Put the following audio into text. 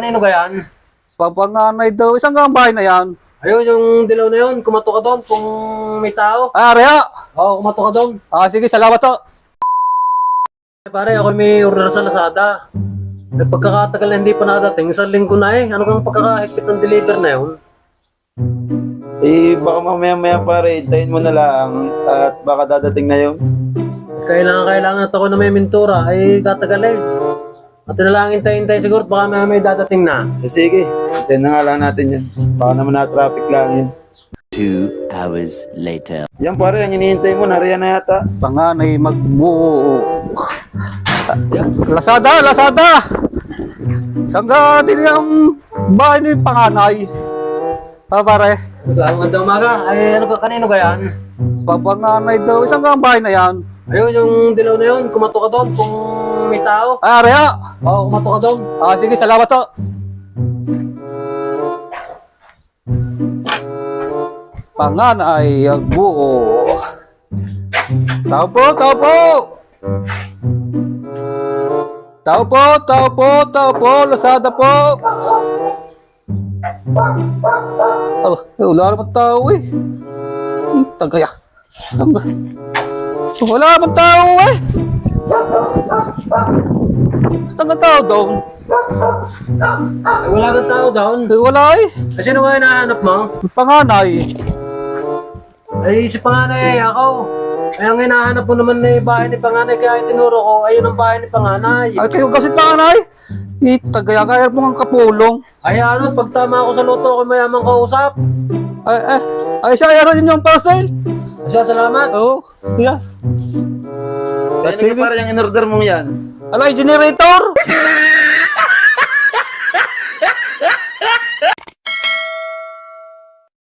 Kanino ba yan? Papanganay daw. Isang nga ang bahay na yan. Ayun, yung dilaw na yun. Kumato ka doon kung may tao. Ah, Rea. Oo, kumato ka doon. Ah, sige, salamat to. Pare, ako may order sa Lazada. Nagpagkakatagal na hindi pa nadating. Isang linggo na eh. Ano kang pagkakahigpit ng deliver na yun? Eh, baka mamaya-maya pare, hintayin mo na lang at baka dadating na yun. Kailangan, kailangan at ako na may mintura. Ay, tatagal eh. At nalangin tayo-hintay siguro. Baka may, may dadating na. Eh, sige, hintayin na nga lang natin yan. Baka naman na-traffic lang yun. Two hours later. Yan pare, ang hinihintay mo, nariyan na yata. Panganay magbuo. Lasada, Lasada. Isang nga din ang bahay ni panganay. Ah, pare. Ang ganda umaga. Ay, ano ka, kanino ba yan? Papanganay daw. Isang nga ang bahay na yan. Ayun, yung dilaw na yun. Kumato ka doon kung may tao. Ah, Rea. Oo, kumato ka doon. Ah, sige, salamat to. Panganay ang buo. Tao po, tao po! Tao po, tao po, tao po, Lazada po! Oh, wala naman tao eh. Tagaya. Wala naman tao eh. Saan ka tao? Ay, wala kang tao doon. Eh, wala eh. Ay, sino nga hinahanap mo? Panganay. Ay, si Panganay, ako. Ay, ang hinahanap mo naman na bahay ni Panganay, kaya tinuro ko, ayun ang bahay ni Panganay. Ay, kayo kasi panganay. Eh, tagaya kaya mo ang kapulong. Ay, ano, pag tama ako sa luto, ako mayamang kausap. Ay, ay, ay, siya, ayaw rin yung parcel. Siya, salamat. Oo, oh, yeah. Kaya Sige. pare, yung in-order mo yan. Ano, ay, generator?